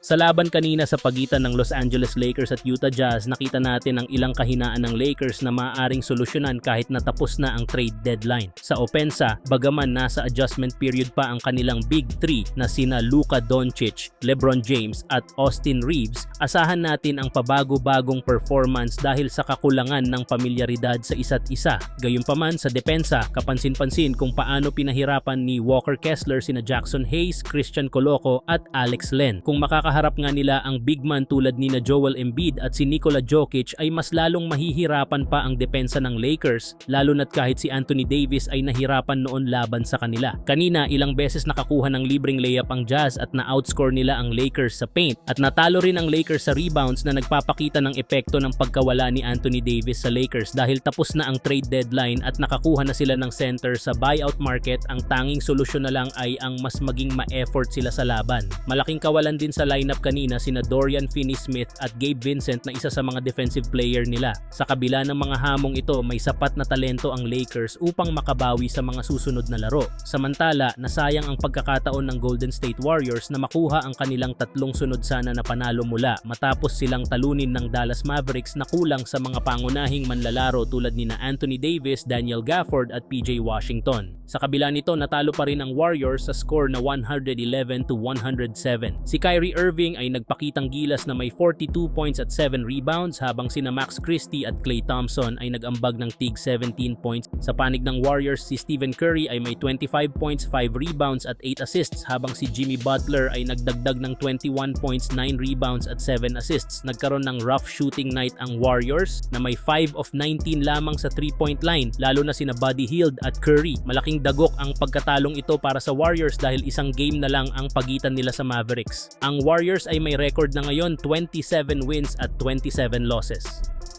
Sa laban kanina sa pagitan ng Los Angeles Lakers at Utah Jazz, nakita natin ang ilang kahinaan ng Lakers na maaaring solusyonan kahit natapos na ang trade deadline. Sa opensa, bagaman nasa adjustment period pa ang kanilang big three na sina Luka Doncic, LeBron James at Austin Reeves, asahan natin ang pabago-bagong performance dahil sa kakulangan ng pamilyaridad sa isa't isa. Gayunpaman sa depensa, kapansin-pansin kung paano pinahirapan ni Walker Kessler sina Jackson Hayes, Christian Coloco at Alex Len. Kung makakaharap nga nila ang big man tulad ni na Joel Embiid at si Nikola Jokic ay mas lalong mahihirapan pa ang depensa ng Lakers lalo na't kahit si Anthony Davis ay nahirapan noon laban sa kanila. Kanina ilang beses nakakuha ng libreng layup ang Jazz at na-outscore nila ang Lakers sa paint at natalo rin ang Lakers sa rebounds na nagpapakita ng epekto ng pagkawala ni Anthony Davis sa Lakers dahil tapos na ang trade deadline at nakakuha na sila ng center sa buyout market ang tanging solusyon na lang ay ang mas maging ma-effort sila sa laban. Malaking kawalan din sa lineup kanina sina Dorian Finney-Smith at Gabe Vincent na isa sa mga defensive player nila. Sa kabila ng mga hamong ito, may sapat na talento ang Lakers upang makabawi sa mga susunod na laro. Samantala, nasayang ang pagkakataon ng Golden State Warriors na makuha ang kanilang tatlong sunod sana na panalo mula matapos silang talunin ng Dallas Mavericks na kulang sa mga pangunahing manlalaro tulad ni na Anthony Davis, Daniel Gafford at PJ Washington. Sa kabila nito, natalo pa rin ang Warriors sa score na 111 to 107. Si Kyrie Irving ay nagpakitang gilas na may 42 points at 7 rebounds habang sina Max Christie at Klay Thompson ay nag-ambag ng tig 17 points. Sa panig ng Warriors, si Stephen Curry ay may 25 points, 5 rebounds at 8 assists habang si Jimmy Butler ay nagdagdag ng 21 points, 9 rebounds at 7 assists. Nagkaroon ng rough shooting night ang Warriors na may 5 of 19 lamang sa 3-point line lalo na sina Buddy Hield at Curry. Malaking dagok ang pagkatalong ito para sa Warriors dahil isang game na lang ang pagitan nila sa Mavericks. Ang Warriors ay may record na ngayon 27 wins at 27 losses.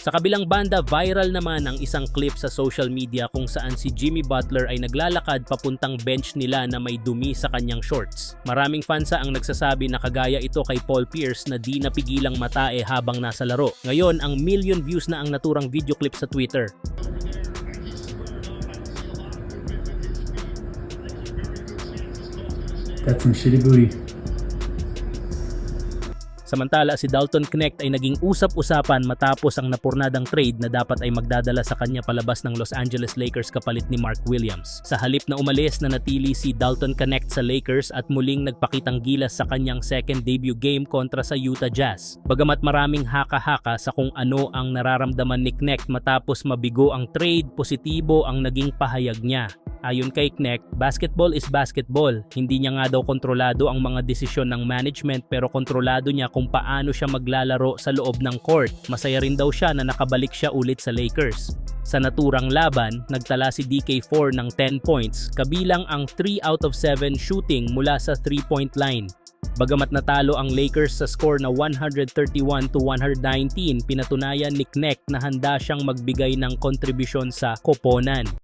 Sa kabilang banda, viral naman ang isang clip sa social media kung saan si Jimmy Butler ay naglalakad papuntang bench nila na may dumi sa kanyang shorts. Maraming fansa ang nagsasabi na kagaya ito kay Paul Pierce na di napigilang matae habang nasa laro. Ngayon, ang million views na ang naturang video clip sa Twitter. That's some shitty booty. Samantala si Dalton Knecht ay naging usap-usapan matapos ang napurnadang trade na dapat ay magdadala sa kanya palabas ng Los Angeles Lakers kapalit ni Mark Williams. Sa halip na umalis na natili si Dalton Knecht sa Lakers at muling nagpakitang gilas sa kanyang second debut game kontra sa Utah Jazz. Bagamat maraming haka-haka sa kung ano ang nararamdaman ni Knecht matapos mabigo ang trade, positibo ang naging pahayag niya. Ayon kay Knecht, basketball is basketball. Hindi niya nga daw kontrolado ang mga desisyon ng management pero kontrolado niya kung paano siya maglalaro sa loob ng court. Masaya rin daw siya na nakabalik siya ulit sa Lakers. Sa naturang laban, nagtala si DK4 ng 10 points, kabilang ang 3 out of 7 shooting mula sa 3-point line. Bagamat natalo ang Lakers sa score na 131 to 119, pinatunayan ni Knecht na handa siyang magbigay ng kontribusyon sa koponan.